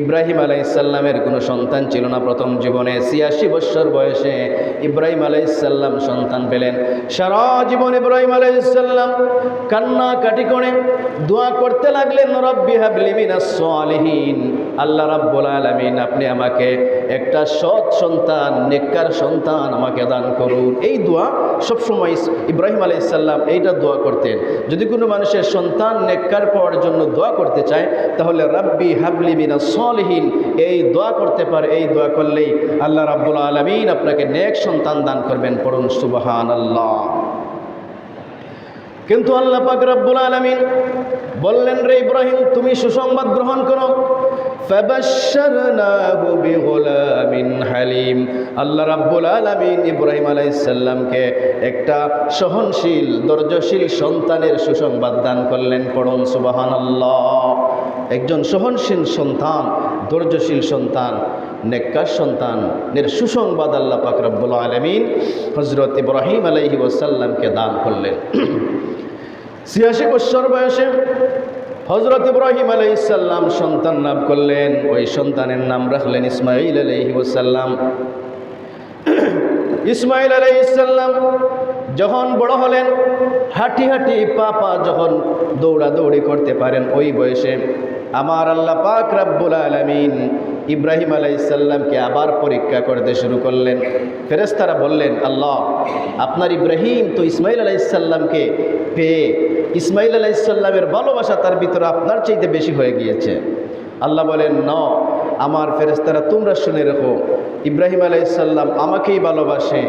ইব্রাহিম আলাইসাল্লামের কোনো সন্তান ছিল না প্রথম জীবনে। ছিয়াশি বৎসর বয়সে ইব্রাহিম আলাইসাল্লাম সন্তান পেলেন। সারা জীবন ইব্রাহিম আলাইসাল্লাম কান্না কাটি করে দোয়া করতে লাগলেন, রব্বি হাবলি মিনাস সালিহিন। আল্লাহ রাব্বুল আলামিন, আপনি আমাকে একটা সৎ সন্তান, নেককার সন্তান আমাকে দান করুন। এই দোয়া সবসময় ইব্রাহিম আলাইসাল্লাম এইটা দোয়া করতেন। যদি কোনো মানুষের সন্তান নেককার পাওয়ার জন্য দোয়া করতে চায়, তাহলে রাব্বি হাবলি মিনা সলহীন, এই দোয়া করতে পারে, এই দোয়া করলেই আল্লাহ রাব্বুল আলমিন আপনাকে নেক সন্তান দান করবেন, পড়ুন সুবাহান আল্লাহ কিন্তু আল্লাহ পাক রব্বুল আলমিন বললেন রে ইব্রাহিম, তুমি সুসংবাদ গ্রহণ করো। আল্লাহ রাব্বুল আলামিন ইব্রাহিম আলাইহিসসালামকে একটা সহনশীল ধৈর্যশীল সন্তানের সুসংবাদ দান করলেন। পড়ুন, সুবহানাল্লাহ। একজন সহনশীল সন্তান ধৈর্যশীল সন্তান, নেককার সন্তানের সুসংবাদ আল্লাহ পাক রব্বুল আলামিন হজরত ইব্রাহিম আলাইহি ওয়াসাল্লামকে দান করলেন। ছিয়াশি বৎসর বয়সে হজরত ইব্রাহিম আলাইসাল্লাম সন্তান লাভ করলেন। ওই সন্তানের নাম রাখলেন ইসমাইল আলাইহি ওসাল্লাম ইসমাইল আলাইসাল্লাম যখন বড় হলেন, হাঁটি হাঁটি পা পা যখন দৌড়াদৌড়ি করতে পারেন, ওই বয়সে আমার আল্লাহ পাক রাব্বুল আলামিন ইব্রাহিম আলাইসাল্লামকে আবার পরীক্ষা করতে শুরু করলেন। ফেরেস্তারা বললেন, আল্লাহ, আপনার ইব্রাহিম তো ইসমাইল আলাইসাল্লামকে পেয়ে ইসমাইল আলাইসাল্লামের ভালোবাসা তার ভিতরে আপনার চাইতে বেশি হয়ে গিয়েছে। আল্লাহ বলেন, ন, আমার ফেরেস্তারা তোমরা শুনে রেখো, ইব্রাহিম আলাইসাল্লাম আমাকেই ভালোবাসে।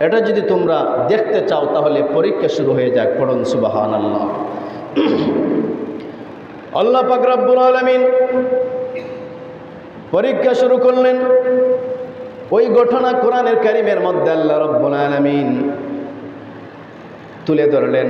এটা যদি তোমরা দেখতে চাও, তাহলে পরীক্ষা শুরু হয়ে যাক, পড়ন সুবাহান আল্লাহ আল্লাহ পাক রাব্বুল আলামিন পরীক্ষা শুরু করলেন ওই ঘটনা কোরআনের কারিমের মধ্যে আল্লাহ রব্বুল আলামিন তুলে ধরলেন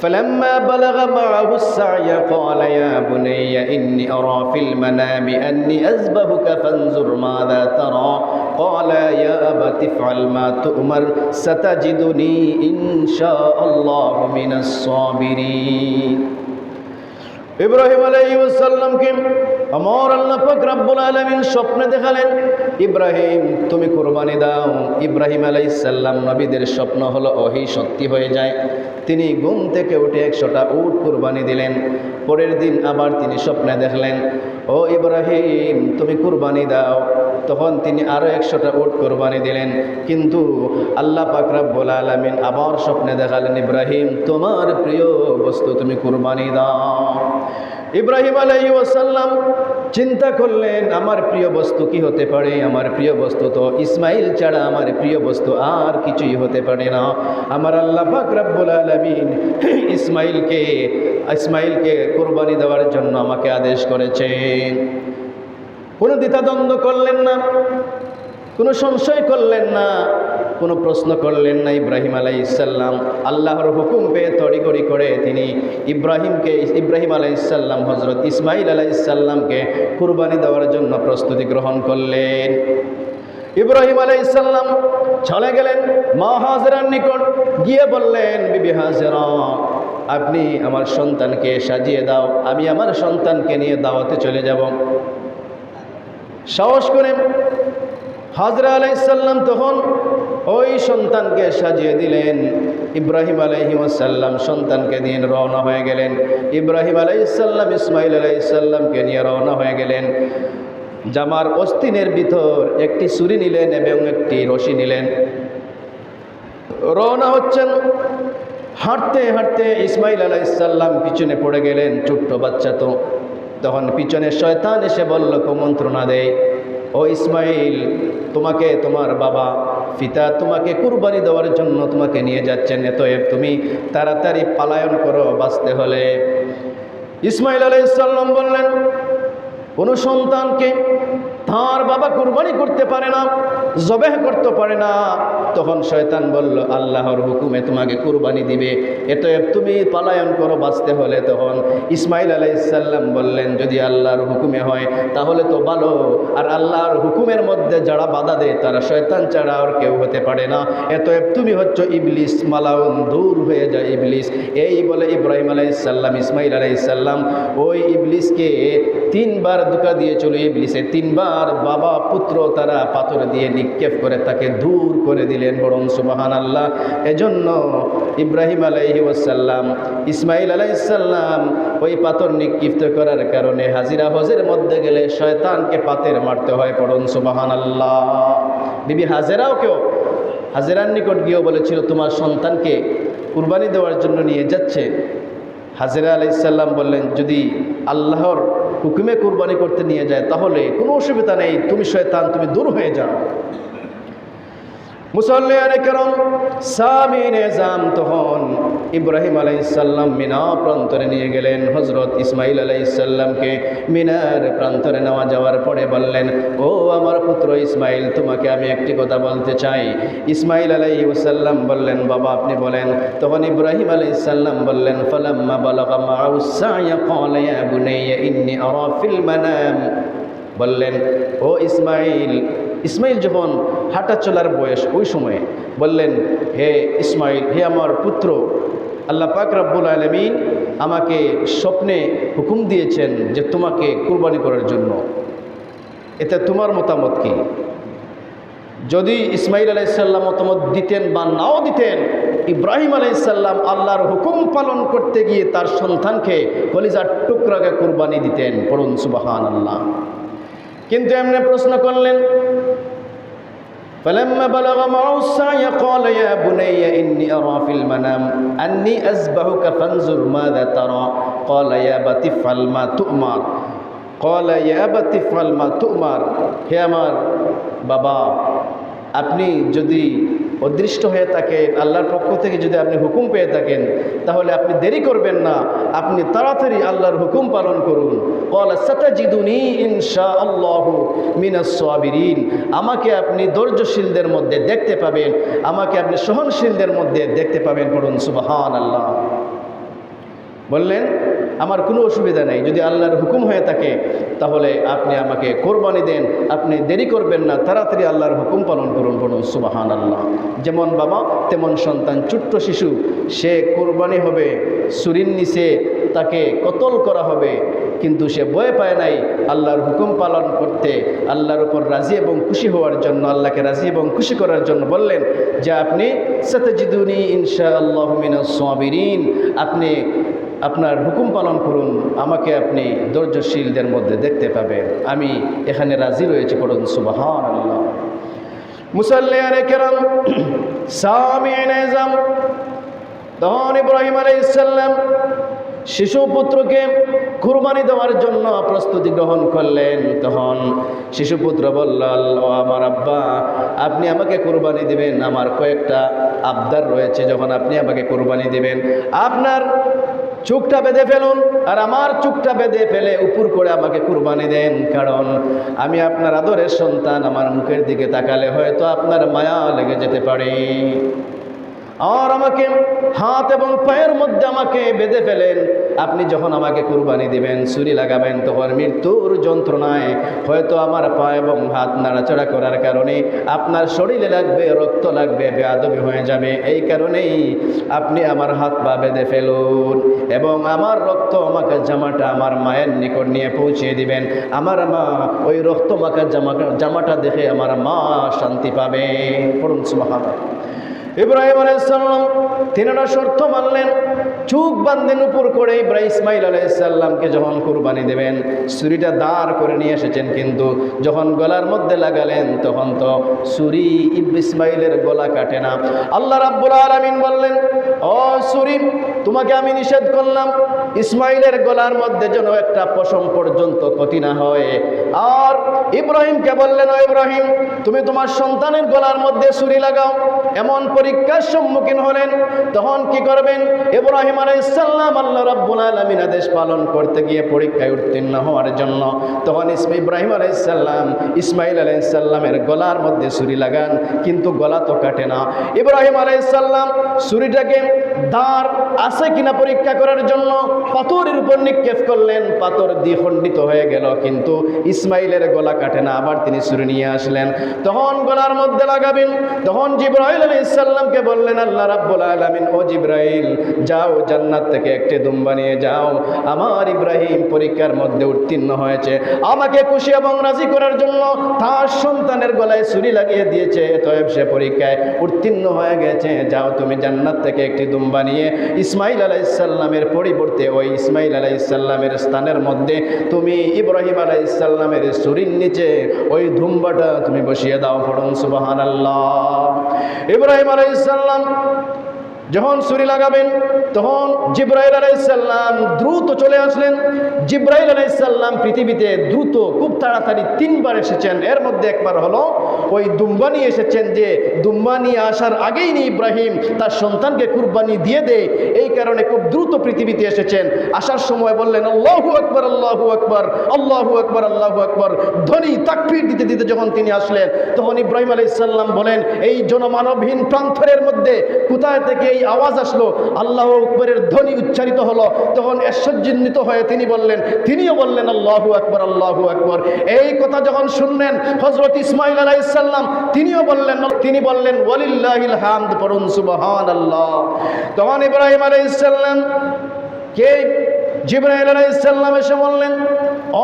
فلما بلغ معه السعي قال يا بني إني أرى في المنام أني أذبحك فانظر ماذا ترى قال يا أبت افعل ما تؤمر ستجدني إن شاء الله من الصابرين ইব্রাহিম আলাইসাল্লামকে আমার আল্লাহ পাক রাব্বুল আলামিন স্বপ্নে দেখালেন, ইব্রাহিম, তুমি কুরবানি দাও। ইব্রাহিম আলাইসাল্লাম নবীদের স্বপ্ন হলো ওহি শক্তি হয়ে যায়। তিনি ঘুম থেকে উঠে একশোটা উট কুরবানি দিলেন। পরের দিন আবার তিনি স্বপ্নে দেখলেন, ও ইব্রাহিম, তুমি কুরবানি দাও। তখন তিনি আরও একশোটা উট কোরবানি দিলেন। কিন্তু আল্লাহ পাক রাব্বুল আলামিন আবার স্বপ্নে দেখালেন, ইব্রাহিম, তোমার প্রিয় বস্তু তুমি কুরবানি দাও। ইব্রাহিম আলাই ওয়াসাল্লাম চিন্তা করলেন, আমার প্রিয় বস্তু কি হতে পারে? আমার প্রিয় বস্তু তো ইসমাইল ছাড়া আমার প্রিয় বস্তু আর কিছুই হতে পারে না। আমার আল্লাহ পাক রাব্বুল আলামিন ইসমাইলকে ইসমাইলকে কোরবানি দেওয়ার জন্য আমাকে আদেশ করেছেন। কোনো দ্বিতাদ্বন্দ্ব করলেন না, কোনো সংশয় করলেন না, কোনো প্রশ্ন করলেন না ইব্রাহিম আলাই ইসাল্লাম আল্লাহর হুকুম পেয়ে তড়িগড়ি করে তিনি ইব্রাহিমকে, ইব্রাহিম আলাই ইসাল্লাম হজরত ইসমাইল আলাই ইসাল্লামকে কুরবানি দেওয়ার জন্য প্রস্তুতি গ্রহণ করলেন। ইব্রাহিম আলাই ইসাল্লাম চলে গেলেন মা হাজরার নিকট, গিয়ে বললেন, বিবি হাজরা, আপনি আমার সন্তানকে সাজিয়ে দাও, আমি আমার সন্তানকে নিয়ে দাওয়াতে চলে যাব। সাহস করে হাজরা আলাইসাল্লাম তখন ওই সন্তানকে সাজিয়ে দিলেন। ইব্রাহিম আলাইহিমাসাল্লাম সন্তানকে নিয়ে রওনা হয়ে গেলেন। ইব্রাহিম আলাইসাল্লাম ইসমাইল আলাইসাল্লামকে নিয়ে রওনা হয়ে গেলেন। জামার অস্তিনের ভিতর একটি ছুরি নিলেন এবং একটি রশি নিলেন। রওনা হচ্ছেন। হাঁটতে হাঁটতে ইসমাইল আলাইসাল্লাম পিছনে পড়ে গেলেন। ছোট্ট বাচ্চা তো তখন পিছনে শয়তান এসে বলল কুমন্ত্রণা দেয় ও ইসমাইল, তোমাকে, তোমার বাবা পিতা তোমাকে কুরবানি দেওয়ার জন্য তোমাকে নিয়ে যাচ্ছেন। এতএব তুমি তাড়াতাড়ি পালায়ন করো, বাঁচতে হলে। ইসমাইল আলাইসাল্লাম বললেন, কোনো সন্তানকে তার বাবা কুরবানি করতে পারে না, জবেহ করতে পারে না। তখন শয়তান বলল, আল্লাহর হুকুমে তোমাকে কুরবানি দিবে। এত তুমি পালায়ন করো, বাঁচতে হলে। তখন ইসমাইল আলাইসাল্লাম বললেন, যদি আল্লাহর হুকুমে হয়, তাহলে তো ভালো। আর আল্লাহর হুকুমের মধ্যে যারা বাধা দেয়, তারা শয়তান ছাড়া আর কেউ হতে পারে না। এত তুমি হচ্ছ ইবলিস, মালাউন, দূর হয়ে যায় ইবলিস। এই বলে ইব্রাহিম আলাইসাল্লাম ইসমাইল আলাইসাল্লাম ওই ইবলিসকে তিনবার দুকা দিয়েছিল ইবলিসে তিনবার বাবা পুত্র তারা পাথর দিয়ে নিক্ষেপ করে তাকে দূর করে দিলেন বরং সুবাহান আল্লাহ এজন্য ইব্রাহিম আলাইহি ইসমাইল আলাইসাল্লাম ওই পাথর নিক্ষিপ্ত করার কারণে হাজিরা হজের মধ্যে গেলে শয়তানকে পাতের মারতে হয় পড়ুন সুবাহান আল্লাহ বিবি হাজেরাও কেউ হাজেরার নিকট গিয়েও বলেছিল, তোমার সন্তানকে কুরবানি দেওয়ার জন্য নিয়ে যাচ্ছে। হাজেরা আলাইসাল্লাম বললেন, যদি আল্লাহর হুকুমে কুরবানি করতে নিয়ে যায় তাহলে কোনো অসুবিধা নেই, তুমি শয়তান, তুমি দূর হয়ে যাও। মুসল্লিয়ান কেরম সামিন এজাম তখন ইব্রাহিম আলাইসাল্লাম মিনা প্রান্তরে নিয়ে গেলেন। হজরত ইসমাইল আলাইসাল্লামকে মিনার প্রান্তরে নেওয়া যাওয়ার পরে বললেন, ও আমার পুত্র ইসমাইল তোমাকে আমি একটি কথা বলতে চাই। ইসমাইল আলাইসাল্লাম বললেন, বাবা, আপনি বলেন। তখন ইব্রাহিম আলাইসাল্লাম বললেন, ফালাম্মা বালাগা মাউসায়া ক্বালা ইয়া বুনাইয়া ইন্নী আরা ফিল মানাম। বললেন, ও ইসমাইল ইসমাইল যখন হাঁটা চলার বয়স, ওই সময়ে বললেন, হে ইসমাইল, হে আমার পুত্র, আল্লাহ পাক রব্বুল আলমিন আমাকে স্বপ্নে হুকুম দিয়েছেন যে তোমাকে কুরবানি করার জন্য। এতে তোমার মতামত কি? যদি ইসমাইল আলাইসাল্লাম মতামত দিতেন বা নাও দিতেন, ইব্রাহিম আলাইসাল্লাম আল্লাহর হুকুম পালন করতে গিয়ে তার সন্তানকে কলিজার টুকরাকে কুরবানি দিতেন, পড়ুন সুবাহান আল্লাহ কিন্তু এমনি প্রশ্ন করলেন فلما بلغ معه السعي قال يا بني إني أرى في المنام أني أذبحك فانظر ماذا ترى قال يا أبت افعل ما تؤمر قال يا أبت افعل ما تؤمر হে আমার বাবা আপনি যদি অদৃষ্ট হয়ে থাকেন, আল্লাহর পক্ষ থেকে যদি আপনি হুকুম পেয়ে থাকেন, তাহলে আপনি দেরি করবেন না, আপনি তাড়াতাড়ি আল্লাহর হুকুম পালন করুন। আমাকে আপনি ধৈর্যশীলদের মধ্যে দেখতে পাবেন, আমাকে আপনি সহনশীলদের মধ্যে দেখতে পাবেন, পড়ুন সুবাহান আল্লাহ বললেন আমার কোনো অসুবিধা নেই। যদি আল্লাহর হুকুম হয়ে থাকে, তাহলে আপনি আমাকে কোরবানি দেন। আপনি দেরি করবেন না, তাড়াতাড়ি আল্লাহর হুকুম পালন করুন বলুন সুবাহান আল্লাহ যেমন বাবা, তেমন সন্তান, ছোট্ট শিশু, সে কোরবানি হবে সুরিন নিচে তাকে কতল করা হবে, কিন্তু সে ভয় পায় নাই আল্লাহর হুকুম পালন করতে। আল্লাহর উপর রাজি এবং খুশি হওয়ার জন্য, আল্লাহকে রাজি এবং খুশি করার জন্য বললেন যে, আপনি সতজিদুনি ইনশা আল্লাহ মিনাসবিরিন আপনি আপনার হুকুম পালন করুন আমাকে আপনি ধৈর্যশীলদের মধ্যে দেখতে পাবেন। আমি এখানে রাজি রয়েছি পড়ুন সুবাহান আল্লাহ মুসাল্লিয়ানে কেরাম সামিয়ান এজাম তখন ইব্রাহিম আলাইসাল্লাম শিশু পুত্রকে কুরবানি দেওয়ার জন্য প্রস্তুতি গ্রহণ করলেন। তখন শিশুপুত্র বলল "আল্লাহ, আমার আব্বা আপনি আমাকে কুরবানি দিবেন। আমার কয়েকটা আবদার রয়েছে যখন আপনি আমাকে কুরবানি দিবেন। আপনার চুকটা বেঁধে ফেলুন আর আমার চুকটা বেঁধে ফেলে উপর করে আমাকে কুরবানি দেন। কারণ আমি আপনার আদরের সন্তান, আমার মুখের দিকে তাকালে হয়তো আপনার মায়া লেগে যেতে পারে। আর আমাকে হাত এবং পায়ের মধ্যে আমাকে বেঁধে ফেলেন। আপনি যখন আমাকে কুরবানি দিবেন, ছুরি লাগাবেন, তখন মৃত্যুর যন্ত্রণায় হয়তো আমার পা এবং হাত নাড়াচাড়া করার কারণে আপনার শরীরে লাগবে, রক্ত লাগবে, বেয়াদবি হয়ে যাবে। এই কারণেই আপনি আমার হাত পা বেঁধে ফেলুন এবং আমার রক্ত মাখা জামাটা আমার মায়ের নিকট নিয়ে পৌঁছিয়ে দিবেন। আমার মা ওই রক্ত মাখা জামা জামাটা দেখে আমার মা শান্তি পাবে। পড়ুন সুবহানাল্লাহ। ইব্রাহিম আলাইসাল্লাম তিনারা শর্ত মানলেন চুপ বান্ধেন উপর করে ইব্রাহিম ইসমাইল আলাইসাল্লামকে যখন কুরবানি দেবেন, ছুরিটা দাঁড় করে নিয়ে এসেছেন কিন্তু যখন গলার মধ্যে লাগালেন, তখন তো সুরি ইব ইসমাইলের গলা কাটে না। আল্লাহ রাব্বুল আলমিন বললেন, ও ছুরি তোমাকে আমি নিষেধ করলাম, ইসমাইলের গলার মধ্যে যেন একটা পশম পর্যন্ত ক্ষতি না হয়। আর ইব্রাহিমকে বললেন ইব্রাহিম, তুমি তোমার সন্তানের গলার মধ্যে ছুরি লাগাও। এমন পরীক্ষার সম্মুখীন হলেন, তখন কি করবেন? ইব্রাহিম আলাইসাল্লাম আল্লাহ রাব্বুল আলামিন আদেশ পালন করতে গিয়ে পরীক্ষায় উত্তীর্ণ হওয়ার জন্য তখন ইব্রাহিম আলাইসাল্লাম ইসমাইল আলাই আলাইসাল্লামের গলার মধ্যে ছুরি লাগান, কিন্তু গলা তো কাটে না। ইব্রাহিম আলাইসাল্লাম ছুরিটাকে দাঁড় আছে কিনা পরীক্ষা করার জন্য পাথরের উপর নিক্ষেপ করলেন, পাথর দ্বিখণ্ডিত হয়ে গেল, কিন্তু ইসমাইলের গলা কাটে না, আবার তিনি ছুরি নিয়ে আসলেন। তখন গলার মধ্যে লাগাবেন, তখন জিব্রাইল আলী ইসাল্লামকে বললেন, আল্লাহ রাব্বুল আলামিন, ও জিব্রাইল, যাও জান্নাত থেকে একটি দুম্বা নিয়ে যাও। আমার ইব্রাহিম পরীক্ষার মধ্যে উত্তীর্ণ হয়েছে। আমাকে খুশি এবং রাজি করার জন্য তার সন্তানের গলায় ছুরি লাগিয়ে দিয়েছে। তবে সে পরীক্ষায় উত্তীর্ণ হয়ে গেছে। যাও তুমি জান্নাত থেকে একটি দুম্বা নিয়ে ইসমাইল আলাইসাল্লামের পরিবর্তে ওই ইসমাইল আলাইসাল্লামের স্থানের মধ্যে তুমি ইব্রাহিম আলাইসাল্লামের ছুরির নিচে ওই ধুম্বাটা তুমি বসিয়ে দাও, পড়ুন সুবাহান আল্লাহ ইব্রাহিম আলাইসাল্লাম যখন সুরি লাগাবেন, তখন জিব্রাইল আলাইসাল্লাম দ্রুত চলে আসলেন। জিব্রাইল আলাইসাল্লাম পৃথিবীতে দ্রুত খুব তাড়াতাড়ি তিনবার এসেছেন। এর মধ্যে একবার হলো ওই দুম্বা নিয়ে এসেছেন যে, দুম্বা নিয়ে আসার আগেই নি ইব্রাহিম তার সন্তানকে কুরবানি দিয়ে দেয় এই কারণে খুব দ্রুত পৃথিবীতে এসেছেন। আসার সময় বললেন, আল্লাহু আকবর আল্লাহু আকবর আল্লাহু আকবর আল্লাহু আকবর। ধ্বনি তাকফির দিতে দিতে যখন তিনি আসলেন, তখন ইব্রাহিম আলাইসাল্লাম বলেন, এই জনমানবহীন প্রান্তরের মধ্যে কোথায় থেকে এই আওয়াজ আসলো? আল্লাহ আকবরের ধ্বনি উচ্চারিত হলো। তখন ঐশ্বর্যিত হয়ে তিনি বললেন, তিনিও বললেন, আল্লাহু আকবর আল্লাহু আকবর। এই কথা যখন শুনলেন হজরত ইসমাইল আলাইসাল্লাম তিনিও বললেন, তিনি বললেন, ওয়ালিল্লাহিল হামদ পড়ুন সুবহান আল্লাহ তখন ইব্রাহিম আলাইহিস সালাম কে? জিব্রাইল সালাম এসে বললেন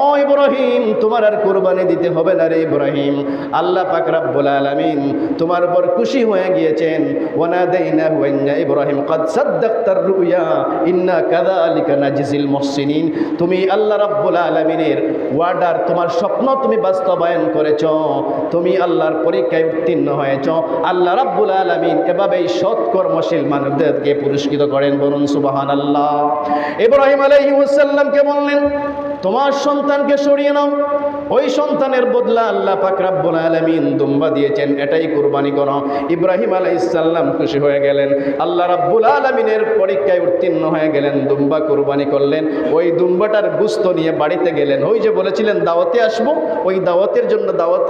ও ইব্রাহিম, তোমার আর কোরবানি দিতে হবে না রে ইব্রাহিম। আল্লাহ পাক রাব্বুল আলামিন তোমার উপর খুশি হয়ে গিয়েছেন। ওয়ানা দেইনা হুয়াইনা ইব্রাহিম কদ সাদ্দাক্তার রুয়া, ইন্না কাযালিকা নাজিজিল মুহসিনিন। তুমি আল্লাহ রাব্বুল আলামিনের ওয়ার্ডার তোমার স্বপ্ন তুমি বাস্তবায়ন করেছ। তুমি আল্লাহর পরীক্ষায় উত্তীর্ণ হয়েছ। আল্লাহ রাব্বুল আলামিন এভাবেই সৎ কর্মশীল মানুষদেরকে পুরস্কৃত করেন বরুণ সুবাহান আল্লাহ ইব্রাহিম আলাইহিসাল্লামকে বললেন তোমার সন্তানকে সরিয়ে নাও। ওই সন্তানের বদলা আল্লাহ পাক রাব্বুল আলামিন দুম্বা দিয়েছেন, এটাই কুরবানি করো। ইব্রাহিম আলাইহিস সালাম খুশি হয়ে গেলেন। আল্লাহ রাব্বুল আলামিনের পরীক্ষায় উত্তীর্ণ হয়ে গেলেন, দুম্বা কুরবানি করলেন। ওই দুম্বাটার গুস্ত নিয়ে বাড়িতে গেলেন। ওই যে বলেছিলেন, দাওয়াতে আসব। ওই দাওয়াতের জন্য দাওয়াত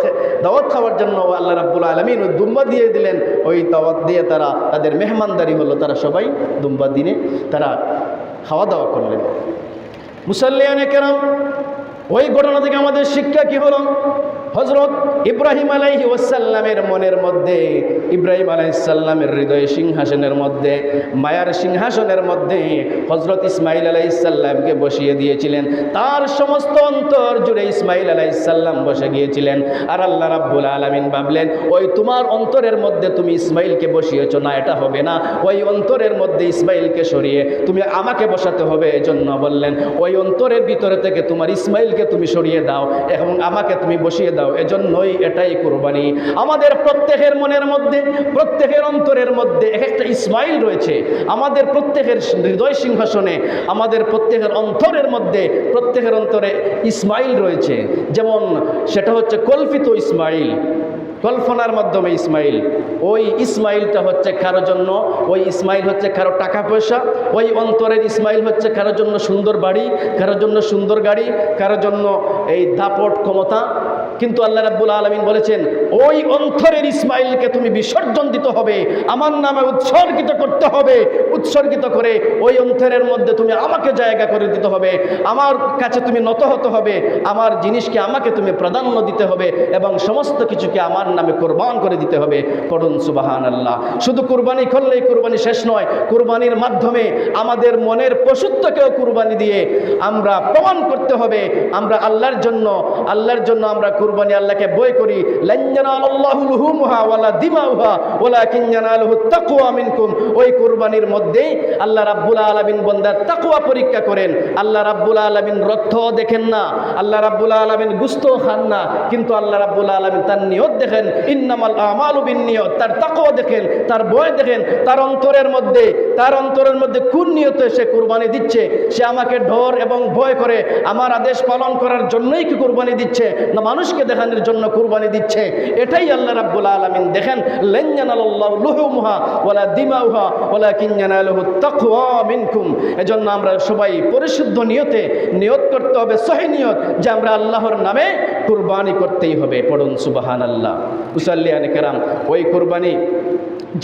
দাওয়াত খাওয়ার জন্য আল্লাহ রাব্বুল আলামিন ওই দুম্বা দিয়ে দিলেন। ওই দাওয়াত দিয়ে তারা, তাদের মেহমানদারি হলো, তারা সবাই দুম্বা দিনে তারা খাওয়া দাওয়া করলেন। মুসাল্লিয়ানে কেরাম ওই ঘটনা থেকে আমাদের শিক্ষা কি হলো? হজরত ইব্রাহিম আলাইহি ওয়াসাল্লামের মনের মধ্যে, ইব্রাহিম আলাইসাল্লামের হৃদয় সিংহাসনের মধ্যে, মায়ার সিংহাসনের মধ্যে হজরত ইসমাইল আলাইসাল্লামকে বসিয়ে দিয়েছিলেন। তার সমস্ত অন্তর জুড়ে ইসমাইল আলাইসাল্লাম বসে গিয়েছিলেন। আর আল্লাহ রাব্বুল আলামিন ভাবলেন, ওই তোমার অন্তরের মধ্যে তুমি ইসমাইলকে বসিয়েছ না, এটা হবে না। ওই অন্তরের মধ্যে ইসমাইলকে সরিয়ে তুমি আমাকে বসাতে হবে। এজন্য বললেন, ওই অন্তরের ভিতরে থেকে তোমার ইসমাইলকে তুমি সরিয়ে দাও এবং আমাকে তুমি বসিয়ে দাও, এজন্যই এটাই কোরবানি। আমাদের প্রত্যেকের মনের মধ্যে, প্রত্যেকের অন্তরের মধ্যে এক একটা ইসমাইল রয়েছে। আমাদের প্রত্যেকের হৃদয় সিংহাসনে, আমাদের প্রত্যেকের অন্তরের মধ্যে, প্রত্যেকের অন্তরে ইসমাইল রয়েছে। যেমন সেটা হচ্ছে কল্পিত ইসমাইল, কল্পনার মাধ্যমে ইসমাইল। ওই ইসমাইলটা হচ্ছে কারও জন্য, ওই ইসমাইল হচ্ছে কারও টাকা পয়সা, ওই অন্তরের ইসমাইল হচ্ছে কারোর জন্য সুন্দর বাড়ি কারোর জন্য সুন্দর গাড়ি কারোর জন্য এই দাপট ক্ষমতা কিন্তু আল্লাহ রাব্বুল আলমিন বলেছেন, ওই অন্তরের ইসমাইলকে তুমি বিসর্জন দিতে হবে, আমার নামে উৎসর্গিত করতে হবে, উৎসর্গিত করে ওই অন্তরের মধ্যে তুমি আমাকে জায়গা করে দিতে হবে, আমার কাছে তুমি নত হতে হবে, আমার জিনিসকে আমাকে তুমি প্রাধান্য দিতে হবে এবং সমস্ত কিছুকে আমার নামে কোরবান করে দিতে হবে। করুন সুবাহান আল্লাহ শুধু কুরবানি করলেই কুরবানি শেষ নয়, কুরবানির মাধ্যমে আমাদের মনের পশুত্বকেও কুরবানি দিয়ে আমরা প্রমাণ করতে হবে, আমরা আল্লাহর জন্য আল্লাহর জন্য আমরা কুরবানি আল্লাহকে বই করি ওই কুরবানির আল্লাহ রাব্বুল আলামিন বান্দার তাকওয়া পরীক্ষা করেন। আল্লাহ রাব্বুল আলামিন রক্ত দেখেন না, আল্লাহ রাব্বুল আলামিন খান না, কিন্তু আল্লাহ রাব্বুল আলামিন তার নিয়ত দেখেন। ইন্নামাল আমালু বিন নিয়ত, তার তাকওয়া দেখেন, তার বয় দেখেন, তার অন্তরের মধ্যে তার অন্তরের মধ্যে কোন নিয়তে সে কুরবানি দিচ্ছে? সে আমাকে ডর এবং ভয় করে। আমার আদেশ পালন করার জন্যই কি কুরবানি দিচ্ছে? না মানুষকে দেখানোর জন্য কুরবানি দিচ্ছে? এটাই আল্লাহ রাব্বুল আলামিন দেখেন। লুহুমুহা ওয়ালা দিমাউহা ওয়ালা কিনজানালুহু তাকওয়া মিনকুম। এজন্য আমরা সবাই পরিশুদ্ধ নিয়তে নিয়ত করতে হবে, সহি নিয়ত, যে আমরা আল্লাহর নামে কুরবানি করতেই হবে। পড়ুন সুবহানাল্লাহ। মুসাল্লিয়ানে কেরাম, ওই কুরবানি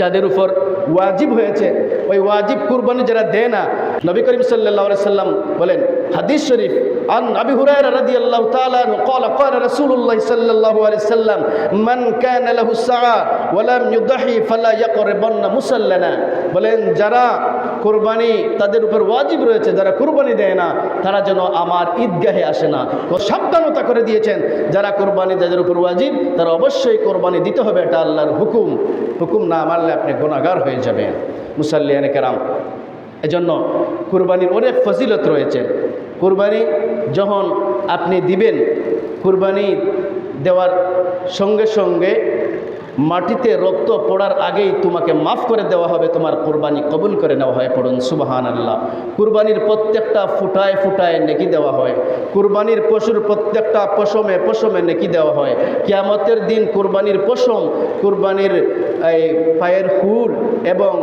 যাদের উপর ওয়াজিব হয়েছে ওই ওয়াজিব কুরবানি যারা দেয় না নবী করিম সাল্লাল্লাহু আলাইহি সাল্লাম বলেন হাদিস শরীফ عن أبي هريرة رضي الله تعالى عنه قال قال رسول الله صلى الله عليه وسلم من كان له الساعة ولم يضحي فلا يقربن مسلنا বলেন যারা কুরবানি তাদের উপর ওয়াজিব রয়েছে, যারা কোরবানি দেয় না, তারা যেন আমার ঈদগাহে আসে না। সাবধানতা করে দিয়েছেন, যারা কোরবানি যাদের উপর ওয়াজিব, তারা অবশ্যই কোরবানি দিতে হবে, এটা আল্লাহর হুকুম। হুকুম না মানলে আপনি গুণাগার হয়ে যাবেন। মুসাল্লিয়ানে কেরাম, এজন্য কুরবানির অনেক ফজিলত রয়েছে। কুরবানি যখন আপনি দিবেন, কুরবানি দেওয়ার সঙ্গে সঙ্গে মাটিতে রক্ত পড়ার আগেই তোমাকে মাফ করে দেওয়া হবে, তোমার কোরবানি কবুল করে নেওয়া হয়, পড়ুন সুবাহান আল্লাহ কুরবানির প্রত্যেকটা ফুটায় ফুটায় নেকি দেওয়া হয়, কুরবানির পশুর প্রত্যেকটা পশমে পশমে নেকি দেওয়া হয়। কেয়ামতের দিন কুরবানির পশম, কুরবানির এই পায়ের হুর এবং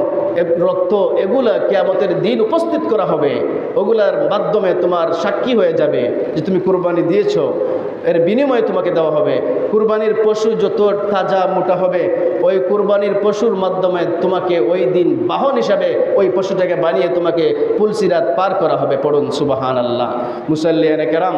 রক্ত, এগুলা কেয়ামতের দিন উপস্থিত করা হবে। ওগুলার মাধ্যমে তোমার সাক্ষী হয়ে যাবে যে তুমি কুরবানি দিয়েছ। এর বিনিময়ে তোমাকে দেওয়া হবে। কুরবানির পশু যত তাজা মোটা হবে, ওই কুরবানির পশুর মাধ্যমে তোমাকে ওই দিন বাহন হিসাবে ওই পশুটাকে বানিয়ে তোমাকে পুলসিরাত পার করা হবে। পড়ুন সুবাহান আল্লাহ মুসাল্লিয়ানে কেরাম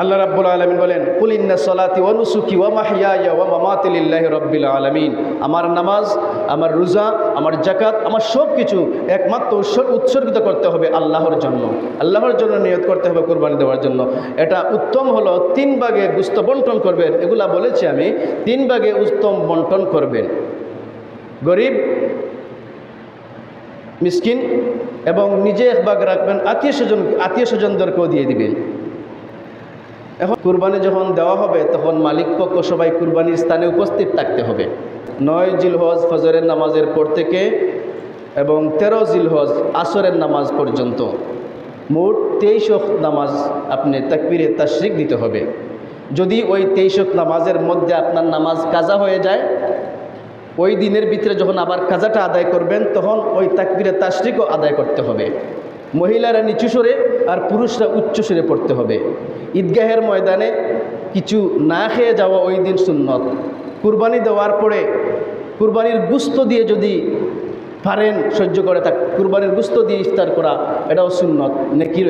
আল্লাহ রাব্বুল আলামিন বলেন, কুল ইন্না সলাতি ওয়া নুসুকি ওয়া মাহইয়ায়া ওয়া মামাতি লিল্লাহি রাব্বিল আলামিন। আমার নামাজ, আমার রোজা, আমার জাকাত আমার সব কিছু একমাত্র উৎসর্গ উৎসর্গিত করতে হবে আল্লাহর জন্য। আল্লাহর জন্য নিয়ত করতে হবে কোরবানি দেওয়ার জন্য। এটা উত্তম হলো তিন ভাগে গুস্ত বন্টন করবেন। এগুলা বলেছি আমি, তিন ভাগে উত্তম বন্টন করবেন। গরিব, মিসকিন এবং নিজে এক ভাগ রাখবেন, আত্মীয় স্বজন আত্মীয় স্বজনদেরকেও দিয়ে দিবেন। এখন কুরবানি যখন দেওয়া হবে, তখন মালিক পক্ষ সবাই কুরবানির স্থানে উপস্থিত থাকতে হবে। নয় জিলহজ ফজরের নামাজের পর থেকে এবং তেরো জিলহজ আসরের নামাজ পর্যন্ত। মোট তেইশ নামাজ আপনি তাকবিরে তাশরিক দিতে হবে। যদি ওই তেইশ নামাজের মধ্যে আপনার নামাজ কাজা হয়ে যায়, ওই দিনের ভিতরে যখন আবার কাজাটা আদায় করবেন, তখন ওই তাকবিরে তাশরিকও আদায় করতে হবে। মহিলারা নিচু সরে আর পুরুষরা উচ্চ সরে পড়তে হবে। ঈদগাহের ময়দানে কিছু না খেয়ে যাওয়া ওই দিন সুন্নত। কুরবানি দেওয়ার পরে কুরবানির গুস্ত দিয়ে যদি পারেন সহ্য করে, তা কুরবানির গুস্ত দিয়ে ইফতার করা, এটাও সুন্নত। নেকি রয়েছে